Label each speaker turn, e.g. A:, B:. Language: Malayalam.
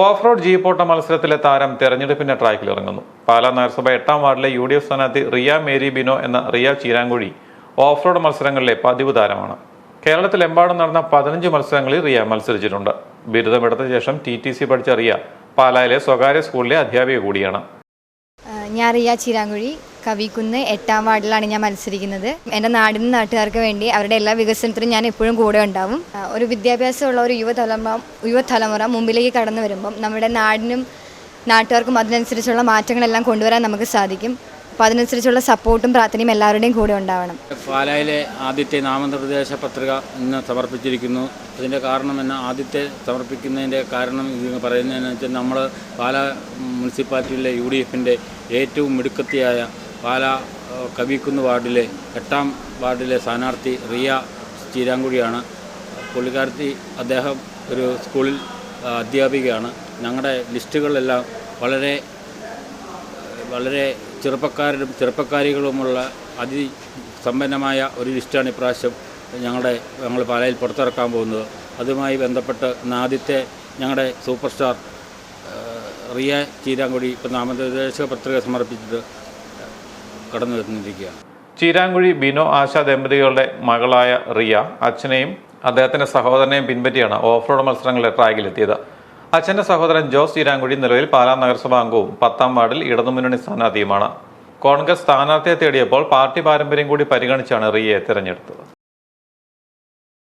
A: ഓഫ് റോഡ് ജീപ്പോട്ട മത്സരത്തിലെ താരം തെരഞ്ഞെടുപ്പിന്റെ ട്രാക്കിൽ ഇറങ്ങുന്നു. പാലാ നഗരസഭ എട്ടാം വാർഡിലെ യു ഡി എഫ് സ്ഥാനാർത്ഥി റിയ മേരി ബിനോ എന്ന റിയ ചീരാങ്കുഴി ഓഫ് റോഡ് മത്സരങ്ങളിലെ പതിവ് താരമാണ്. കേരളത്തിലെമ്പാടും നടന്ന പതിനഞ്ച് മത്സരങ്ങളിൽ റിയ മത്സരിച്ചിട്ടുണ്ട്. ബിരുദമെടുത്ത ശേഷം ടി ടി സി പഠിച്ച റിയ പാലായിലെ സ്വകാര്യ സ്കൂളിലെ അധ്യാപിക കൂടിയാണ്.
B: ഞാൻ റിയ ചിരാങ്കുഴി. കവിക്കുന്ന് എട്ടാം വാർഡിലാണ് ഞാൻ മത്സരിക്കുന്നത്. എന്റെ നാടിനും നാട്ടുകാർക്ക് വേണ്ടി അവരുടെ എല്ലാ വികസനത്തിനും ഞാൻ എപ്പോഴും കൂടെ ഉണ്ടാവും. ഒരു വിദ്യാഭ്യാസമുള്ള ഒരു യുവതലമുറ യുവതലമുറ മുമ്പിലേക്ക് കടന്നു വരുമ്പം നമ്മുടെ നാടിനും നാട്ടുകാർക്കും അതിനനുസരിച്ചുള്ള മാറ്റങ്ങളെല്ലാം കൊണ്ടുവരാൻ നമുക്ക് സാധിക്കും. അപ്പോൾ അതിനനുസരിച്ചുള്ള സപ്പോർട്ടും പ്രാർത്ഥനയും എല്ലാവരുടെയും കൂടെ ഉണ്ടാവണം.
C: പാലായിലെ ആദ്യത്തെ നാമനിർദ്ദേശ പത്രിക ഇന്ന് സമർപ്പിച്ചിരിക്കുന്നു. അതിന്റെ കാരണം എന്ന ആദ്യത്തെ സമർപ്പിക്കുന്നതിന്റെ കാരണം പറയുന്നതെന്ന് വെച്ചാൽ നമ്മൾ പാലാ മുനിസിപ്പാലിറ്റിയിലെ യു ഡി എഫിന്റെ ഏറ്റവും മിടുക്കത്തിയായ പാലാ കവിക്കുന്ന് വാർഡിലെ എട്ടാം വാർഡിലെ സ്ഥാനാർത്ഥി റിയ ചീരാങ്കുഴിയാണ് പുള്ളിക്കാരത്തി അദ്ദേഹം ഒരു സ്കൂളിൽ അധ്യാപികയാണ്. ഞങ്ങളുടെ ലിസ്റ്റുകളെല്ലാം വളരെ വളരെ ചെറുപ്പക്കാരും ചെറുപ്പക്കാരികളുമുള്ള അതി അതിസമ്പന്നമായ ഒരു ലിസ്റ്റാണ് ഇപ്രാവശ്യം ഞങ്ങളുടെ ഞങ്ങൾ പാലയിൽ പുറത്തിറക്കാൻ പോകുന്നത്. അതുമായി ബന്ധപ്പെട്ട് ആദ്യത്തെ ഞങ്ങളുടെ സൂപ്പർ സ്റ്റാർ റിയ ചീരാങ്കുടി ഇപ്പോൾ നാമനിർദ്ദേശക പത്രിക സമർപ്പിച്ചിട്ട് കടന്നു വരുന്നിരിക്കുകയാണ്
A: ചീരാങ്കുഴി ബിനോ ആശ ദമ്പതികളുടെ മകളായ റിയ അച്ഛനെയും അദ്ദേഹത്തിന്റെ സഹോദരനെയും പിൻപറ്റിയാണ് ഓഫ് റോഡ് മത്സരങ്ങളിലെ ട്രാക്കിലെത്തിയത് അച്ഛന്റെ സഹോദരൻ ജോസ് ചീരാങ്കുഴി നിലവിൽ പാലാ നഗരസഭാ അംഗവും പത്താം വാർഡിൽ ഇടതുമുന്നണി സ്ഥാനാർത്ഥിയുമാണ്. കോൺഗ്രസ് സ്ഥാനാർത്ഥിയെ തേടിയപ്പോൾ പാർട്ടി പാരമ്പര്യം കൂടി പരിഗണിച്ചാണ് റിയയെ തിരഞ്ഞെടുത്തത്.